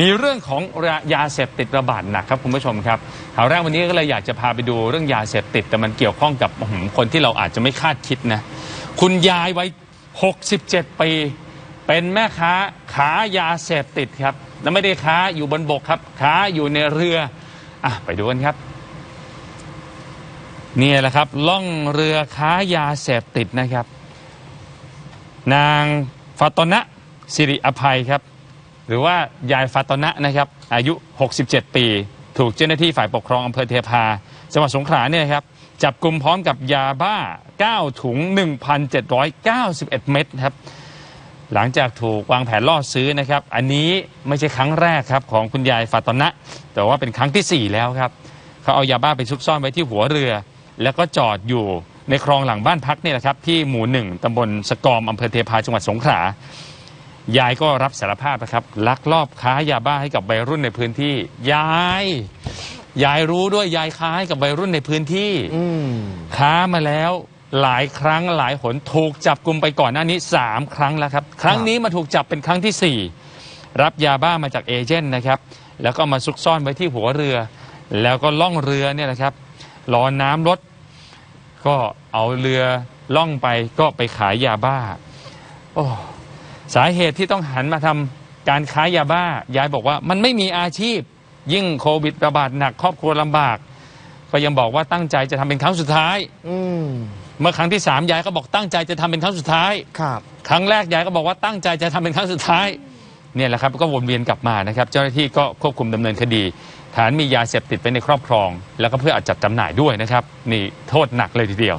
มีเรื่องของยาเสพติดระบาดหนักครับคุณผู้ชมครับข่าวแรกวันนี้ก็เลยอยากจะพาไปดูเรื่องยาเสพติดแต่มันเกี่ยวข้องกับคนที่เราอาจจะไม่คาดคิดนะ คุณยายไว้67 ปี เป็นแม่ค้าขายาเสพติดครับ และไม่ได้ค้าอยู่บนบกครับค้าอยู่ในเรืออะไปดูกันครับนี่แหละครับล่องเรือค้ายาเสพติดนะครับ นางฟาตนะสิริอภัยครับ หรือว่ายายฟาตนะนะครับอายุ 67 ปี ถูกเจ้าหน้าที่ฝ่ายปกครองอำเภอเทพาจังหวัดสงขลาเนี่ยครับจับกลุ่มพร้อมกับยาบ้า 9 ถุง 1,791 เม็ดครับหลังจากถูกวางแผนล่อซื้อนะครับ อันนี้ไม่ใช่ครั้งแรกครับของคุณยายฟาตนะ แต่ว่าเป็นครั้งทีสี่4 แล้วครับ เขาเอายาบ้าไปซุกซ่อนไว้ที่หัวเรือ แล้วก็จอดอยู่ในคลองหลังบ้านพักนี่แหละครับ ที่หมู่หนึ่งตำบลสกอมอำเภอเทพาจังหวัดสงขลา ยายก็รับสารภาพนะครับ ลักลอบค้ายาบ้าให้กับวัยรุ่นในพื้นที่ ยาย ยายรู้ด้วยยายค้าให้กับวัยรุ่นในพื้นที่อืมค้ามาแล้วหลายครั้งหลายหนถูกจับกลุ่มไปก่อนหน้านี้3ครั้งแล้วครับ ครั้งนี้มาถูกจับเป็นครั้งทีสี่4รับยาบ้ามาจากเอเจนต์นะครับ แล้วก็มาซุกซ่อนไว้ที่หัวเรือ แล้วก็ล่องเรือเนี่ยนะครับรอน้ำลดก็เอาเรือล่องไปก็ไปขายยาบ้า โอ้ สาเหตุที่ต้องหันมาทำการค้ายาบ้ายายบอกว่า มันไม่มีอาชีพ ยิ่งโควิดระบาดหนักครอบครัวลำบาก ก็ยังบอกว่าตั้งใจจะทำเป็นครั้งสุดท้าย อืมเมื่อครั้งที่สามยายก็บอกตั้งใจจะทำเป็นครั้งสุดท้ายครับ ครั้งแรกยายก็บอกว่าตั้งใจจะทำเป็นครั้งสุดท้ายเนี่ยแหละครับก็วนเวียนกลับมานะครับ เจ้าหน้าที่ก็ควบคุมดำเนินคดี ฐานมียาเสพติดไปในครอบครอง แล้วก็เพื่ออาจจัดจำหน่ายด้วยนะครับ นี่โทษหนักเลยทีเดียว